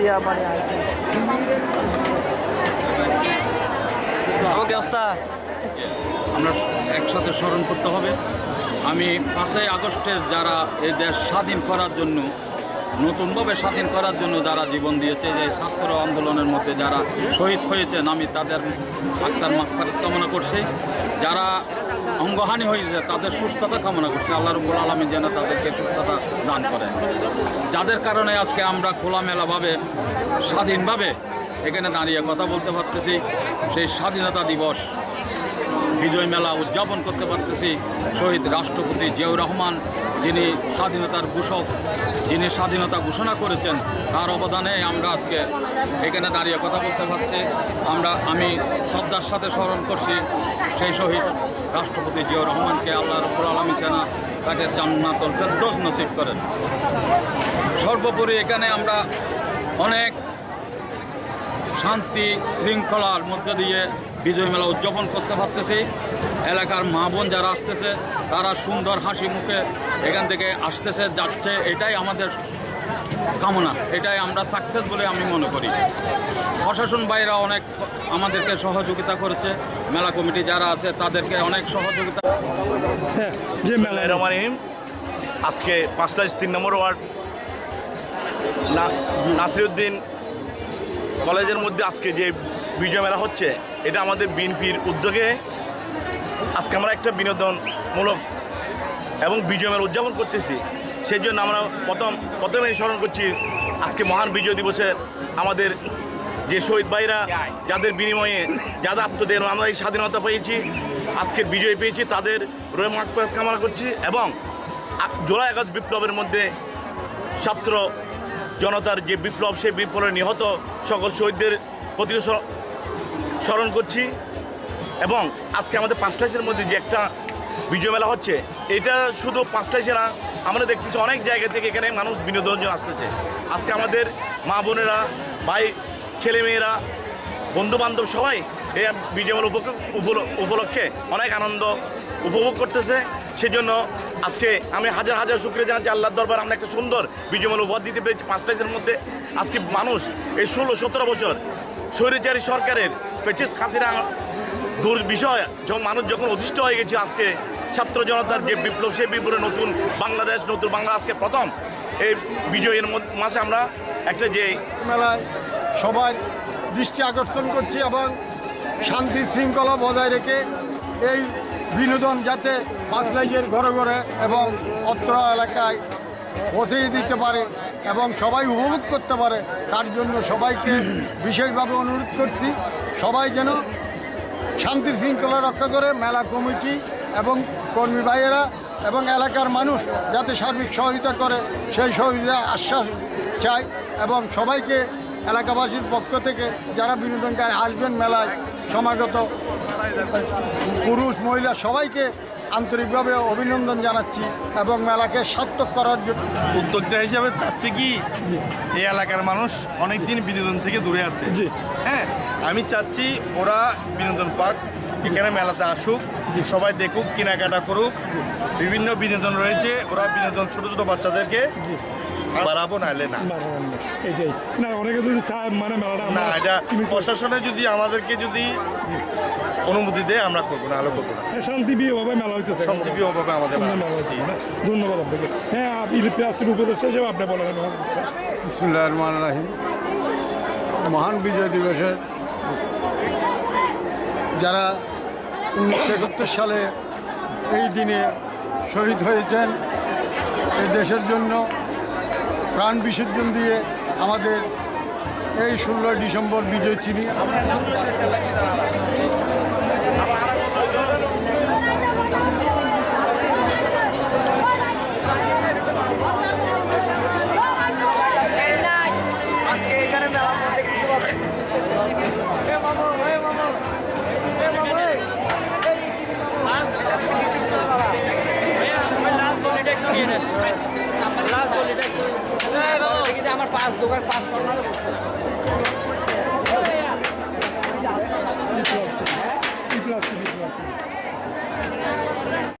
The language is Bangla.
দিয়া মানে আমরা একসাথে স্মরণ করতে হবে। আমি পাঁচই আগস্টের যারা এই দেশ স্বাধীন করার জন্য, নতুনভাবে স্বাধীন করার জন্য যারা জীবন দিয়েছে, যে ছাত্র আন্দোলনের মধ্যে যারা শহীদ হয়েছেন, আমি তাদের আত্মার মাফারত কামনা করছি। যারা অঙ্গহানি হয়েছে তাদের সুস্থতা কামনা করছে। আল্লাহ রব্বুল আলমী যেন তাদেরকে সুস্থতা দান করে। যাদের কারণে আজকে আমরা খোলামেলাভাবে, স্বাধীনভাবে এখানে দাঁড়িয়ে কথা বলতে পারতেছি, সেই স্বাধীনতা দিবস বিজয় মেলা উদযাপন করতে পারতেছি। শহীদ রাষ্ট্রপতি জিয়াউর রহমান, যিনি স্বাধীনতার ঘোষক, যিনি স্বাধীনতা ঘোষণা করেছেন, তার অবদানে আমরা আজকে এখানে দাঁড়িয়ে কথা বলতে পারছি। আমরা, আমি শ্রদ্ধার সাথে স্মরণ করছি সেই শহীদ রাষ্ট্রপতি জিয়াউর রহমানকে। আল্লাহ রব্বুল আলমী কেনা তাকে জান্নাতুল ফেরদৌস নসিব করেন। সর্বোপরি এখানে আমরা অনেক শান্তি শৃঙ্খলার মধ্যে দিয়ে বিজয় মেলা উদযাপন করতে পারতেছি এলাকার মা বোন যারা আসতেছে তারা সুন্দর হাসি মুখে এখান থেকে আসতেছে যাচ্ছে। এটাই আমাদের কামনা এটাই আমরা সাকসেস বলে আমি মনে করি। প্রশাসন বাইরা অনেক আমাদেরকে সহযোগিতা করেছে। মেলা কমিটি যারা আছে তাদেরকে অনেক সহযোগিতা আজকে পাঁচলাইশ তিন নম্বর ওয়ার্ড। না- নাসিরুদ্দিন কলেজের মধ্যে আজকে যে বিজয় মেলা হচ্ছে। এটা আমাদের বিএনপির উদ্যোগে। আজকে আমরা একটা বিনোদনমূলক এবং বিজয় মেলা উদযাপন করতেছি। সেই জন্য আমরা প্রথম প্রথমে স্মরণ করছি, আজকে মহান বিজয় দিবসে আমাদের যে শহীদ ভাইরা, যাদের বিনিময়ে যাদের আত্মদের আমরা এই স্বাধীনতা পেয়েছি আজকের বিজয় পেয়েছি, তাদের রয়ে কামনা করছি এবং জুলাই আগস্ট বিপ্লবের মধ্যে ছাত্র জনতার যে বিপ্লব, সেই বিপ্লবে নিহত সকল শহীদদের প্রতি স্মরণ করছি। এবং আজকে আমাদের পাঁচলাইশের মধ্যে যে একটা বিজয় মেলা হচ্ছে, এটা শুধু পাঁচলাইশে না, আমরা দেখতেছি অনেক জায়গা থেকে এখানে মানুষ বিনোদন আসতেছে। আজকে আমাদের মা বোনেরা, ভাই, ছেলেমেয়েরা বন্ধু বান্ধব সবাই এই বিজয় মেলা উপলক্ষে অনেক আনন্দ উপভোগ করতেছে। সেজন্য আজকে আমি হাজার হাজার শুক্রিয়া জানাচ্ছি আল্লাহর দরবার, আমরা একটা সুন্দর বিজয় মেলা উপহার দিতে পেরেছি পাঁচলাইশের মধ্যে। আজকে মানুষ এই ষোলো সতেরো বছর স্বৈরাচারী সরকারের পেচিস খাতিরা দূর বিষয় যখন মানুষ যখন অধিষ্ঠ হয়ে গেছে আজকে, ছাত্র জনতার যে বিপ্লব, সেই বিপ্লবে নতুন বাংলাদেশ, নতুন বাংলা আজকে প্রথম। এই বিজয়ের মাসে আমরা একটা যে মেলায় সবাই দৃষ্টি আকর্ষণ করছি এবং শান্তি শৃঙ্খলা বজায় রেখে এই বিনোদন যাতে পাঁচলাইজের ঘরে ঘরে এবং অত্র এলাকায় পৌঁছে দিতে পারে এবং সবাই উপভোগ করতে পারে, তার জন্য সবাইকে বিশেষভাবে অনুরোধ করছি, সবাই যেন শান্তি শৃঙ্খলা রক্ষা করে মেলা কমিটি এবং কর্মী ভাইয়েরা এবং এলাকার মানুষ যাতে সার্বিক সহযোগিতা করে, সেই সহযোগিতা আশ্বাস চাই এবং সবাইকে এলাকাবাসীর পক্ষ থেকে যারা বিনোদনকারী আসবেন মেলায়, সমাগত পুরুষ, মহিলা সবাইকে আন্তরিকভাবে অভিনন্দন জানাচ্ছি এবং মেলাকে সার্থক করার জন্য উদ্যোক্তা হিসাবে চাচ্ছি কি? এই এলাকার মানুষ অনেকদিন বিনোদন থেকে দূরে আছে। হ্যাঁ আমি চাচ্ছি ওরা বিনোদন পাক এখানে মেলাতে আসুক সবাই দেখুক কেনাকাটা করুক। বিভিন্ন বিনোদন রয়েছে ওরা বিনোদন ছোট ছোট বাচ্চাদেরকে বাড়াবো নাহলে না। না, এটাই। না অনেকে যদি চায় মানে মেলাটা না এটা প্রশাসনে যদি আমাদেরকে যদি অনুমতি দেয় আমরা করব না হলে করব না। শান্তিপ্রিয়ভাবে মেলা হইতেছে। শান্তিপ্রিয়ভাবে আমাদের সুন্দর মেলা হচ্ছে না? ধন্যবাদ আপনাকে। হ্যাঁ আপনি বলেন বিসমুল্লাহ রহমান রাহিম। মহান বিজয় দিবসের যারা উনিশশো একাত্তর সালে এই দিনে শহীদ হয়েছেন এই দেশের জন্য প্রাণ বিসর্জন দিয়ে আমাদের এই ষোলোই ডিসেম্বর বিজয় চিনি। দোকান পাঁচ কর্নারে বসতে লাগবে